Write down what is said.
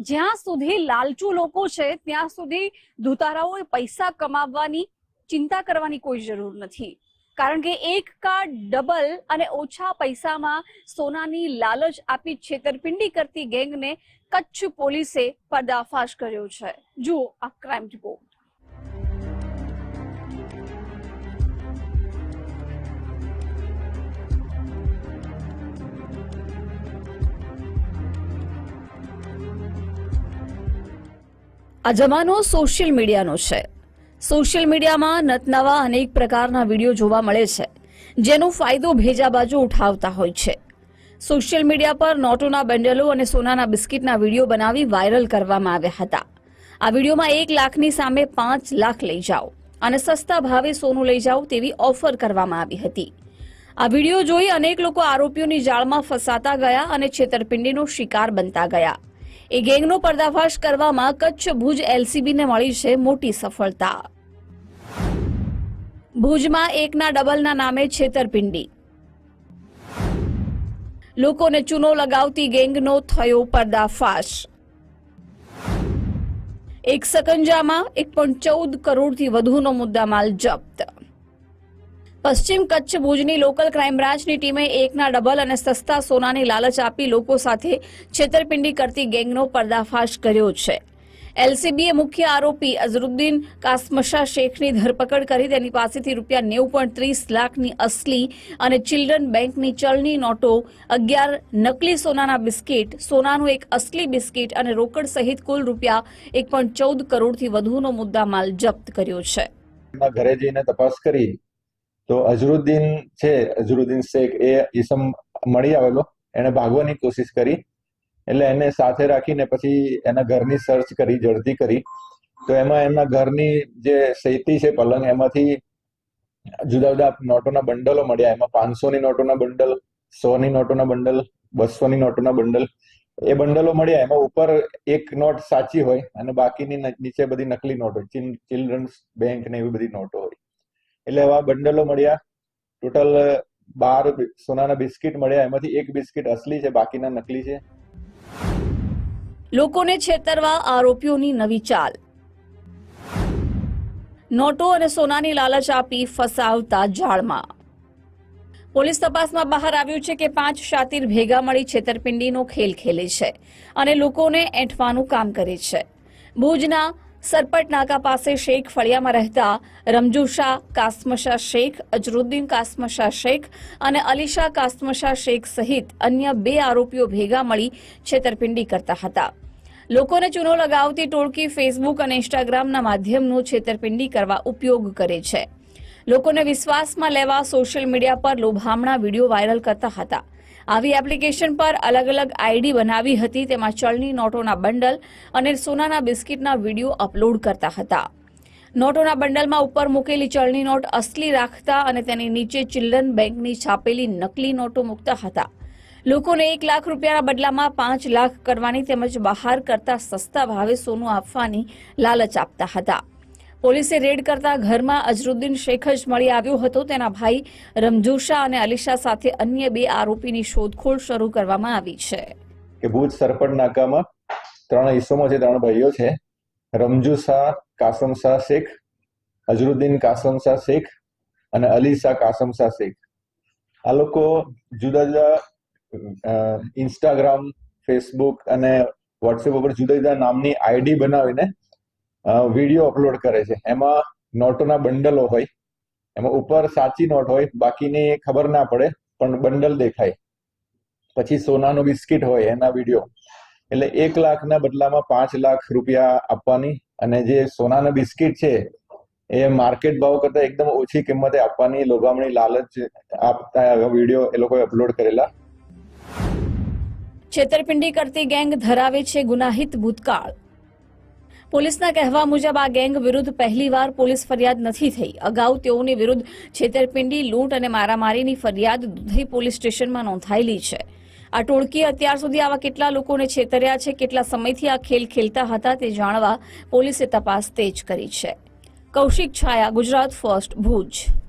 જ્યાં સુધી લાલચુ લોકો છે, ત્યાં સુધી ધુતારાઓએ પૈસા કમાવવાની ચિંતા કરવાની કોઈ જરૂર નથી. કારણ કે એક કા ડબલ અને ઓછા પૈસામાં સોનાની લાલચ આપી છેતરપિંડી કરતી ગેંગને કચ્છ પોલીસે પર્દાફાશ કર્યો છે. જુઓ આ ક્રાઇમ રિપોર્ટ આ જમાનો સોશિયલ મીડિયાનો છે. સોશિયલ મીડિયામાં નતનવા અનેક પ્રકારના વીડિયો જોવા મળે છે, જેનો ફાયદો ભેજા બાજુ ઉઠાવતા હોય છે. સોશિયલ મીડિયા પર નોટોના બંડલો અને સોનાના બિસ્કિટના વીડિયો બનાવી વાયરલ કરવામાં આવ્યા હતા. આ વિડીયોમાં એક લાખની સામે પાંચ લાખ લઈ જાઓ અને સસ્તા ભાવે સોનું લઈ જાઓ તેવી ઓફર કરવામાં આવી હતી. આ વીડિયો જોઈ અનેક લોકો આરોપીઓની જાળમાં ફસાતા ગયા અને છેતરપિંડીનો શિકાર બનતા ગયા. એ ગેંગનો પર્દાફાશ કરવામાં કચ્છ ભુજ એલસીબીને મળી છે મોટી સફળતા. ભુજમાં એકના ડબલના નામે છેતરપિંડી. લોકોને ચૂનો લગાવતી ગેંગનો થયો પર્દાફાશ. એક સકંજામાં એક પણ ચૌદ કરોડથી વધુનો મુદ્દામાલ જપ્ત. પશ્ચિમ કચ્છ ભુજની લોકલ ક્રાઇમ બ્રાન્ચની ટીમે એકના ડબલ અને સસ્તા સોનાની લાલચ આપી લોકો સાથે છેતરપિંડી કરતી ગેંગનો પર્દાફાશ કર્યો છે. એલસીબીએ મુખ્ય આરોપી અઝરુદ્દીન કાસમશા શેખની ધરપકડ કરી તેની પાસેથી રૂપિયા નેવું પોઈન્ટ ત્રીસ લાખની અસલી અને ચિલ્ડ્રન બેંકની ચલણી નોટો, અગિયાર નકલી સોનાના બિસ્કીટ, સોનાનું એક અસલી બિસ્કીટ અને રોકડ સહિત કુલ રૂપિયા એક પોઈન્ટ ચૌદ કરોડથી વધુનો મુદ્દામાલ જપ્ત કર્યો છે. ઘરે જઈને તપાસ કરી તો અઝરુદ્દીન છે, અઝરુદ્દીન શેખ, એ ઈસમ મળી આવેલો. એને ભાગવાની કોશિશ કરી. એટલે એને સાથે રાખીને પછી એના ઘરની સર્ચ કરી, જડતી કરી. તો એમાં એમના ઘરની જે સૈતી છે, પલંગ, એમાંથી જુદા જુદા નોટોના બંડલો મળ્યા. એમાં પાંચસોની નોટોના બંડલ, સોની નોટોના બંડલ બસોની નોટોના બંડલ એ બંડલો મળ્યા. એમાં ઉપર એક નોટ સાચી હોય અને બાકીની નીચે બધી નકલી નોટ હોય. ચિલ્ડ્રન્સ બેંક ને એવી બધી નોટો હોય. એટલે એવા બંડલો મળ્યા. ટોટલ બાર સોનાના બિસ્કિટ મળ્યા. એમાંથી એક બિસ્કિટ અસલી છે, બાકીના નકલી છે. લોકોને છેતરવા આરોપીઓની નવી ચાલ. નોટો અને સોનાની લાલચ આપી ફસાવતા જાળમાં. પોલીસ તપાસમાં બહાર આવ્યું છે કે પાંચ શાતિર ભેગા મળી છેતરપિંડીનો ખેલ ખેલે છે અને લોકોને એંઠવાનું કામ કરે છે. ભુજના સરપટ નાકા પાસે શેખ ફળિયામાં રહેતા રમજુશા કાસમશા શેખ, અજરુદ્દીન કાસમશા શેખ અને અલીશા કાસમશા શેખ સહિત અન્ય બે આરોપીઓ ભેગા મળી છેતરપિંડી કરતા હતા. લોકોને ચૂનો લગાવતી ટોળકી ફેસબુક અને ઇન્સ્ટાગ્રામના માધ્યમનો છેતરપિંડી કરવા ઉપયોગ કરે છે. લોકોને વિશ્વાસમાં લેવા સોશિયલ મીડિયા પર લોભામણા વીડિયો વાયરલ કરતા હતા. આવી એપ્લિકેશન પર અલગ અલગ આઈડી બનાવી હતી. તેમાં ચલણી નોટોના બંડલ અને સોનાના બિસ્કિટના વીડિયો અપલોડ કરતા હતા. નોટોના બંડલમાં ઉપર મૂકેલી ચલણી નોટ અસલી રાખતા અને તેની નીચે ચિલ્ડ્રન બેંકની છાપેલી નકલી નોટો મૂકતા હતા. લોકોને એક લાખ રૂપિયાના બદલામાં પાંચ લાખ કરવાની તેમજ બહાર કરતા સસ્તા ભાવે સોનું આપવાની લાલચ આપતા હતા. પોલીસે રેડ કરતા ઘરમાં અજરુદ્દીન શેખ જ મળી આવ્યો હતો. તેના ભાઈ રમજુશા અને અલીશા સાથે અન્ય બે આરોપીની શોધખોળ શરૂ કરવામાં આવી છે. કે ભુજ સરપટ નાકામાં ત્રણ હિસ્સોમાં છે ત્રણ ભાઈઓ છે રમજુ શાહ કાસમ શાહ શેખ, અઝરુદ્દીન કાસમ શાહ શેખ અને અલી શાહ કાસમ શાહ શેખ. આ લોકો જુદા જુદા ઇન્સ્ટાગ્રામ, ફેસબુક અને વોટ્સએપ ઉપર જુદા જુદા નામની આઈડી બનાવીને વીડિયો અપલોડ કરે છે. એમાં નોટોના બંડલો હોય, એમાં ઉપર સાચી નોટ હોય, બાકીની ખબર ના પડે, પણ બંડલ દેખાય. પછી સોનાનું બિસ્કિટ હોય એના વીડિયો એટલે એક લાખના બદલામાં પાંચ લાખ રૂપિયા આપવાની અને જે સોનાના બિસ્કિટ છે, એ માર્કેટ ભાવ કરતા એકદમ ઓછી કિંમતે આપવાની લોભામણી લાલચ આપતા વીડિયો એ લોકોએ અપલોડ કરેલા. છેતરપિંડી કરતી ગેંગ ધરાવે છે ગુનાહિત ભૂતકાળ. પોલીસના કહેવા મુજબ આ ગેંગ વિરુદ્ધ પહેલીવાર પોલીસ ફરિયાદ નથી થઈ. અગાઉ તેઓની વિરુદ્ધ છેતરપિંડી, લૂંટ અને મારામારીની ફરિયાદ દુધઈ પોલીસ સ્ટેશનમાં નોંધાયેલી છે. આ ટોળકીએ અત્યાર સુધી આવા કેટલા લોકોને છેતર્યા છે, કેટલા સમયથી આ ખેલ ખેલતા હતા તે જાણવા પોલીસે તપાસ તેજ કરી છે. કૌશિક છાયા, ગુજરાત ફર્સ્ટ, ભુજ.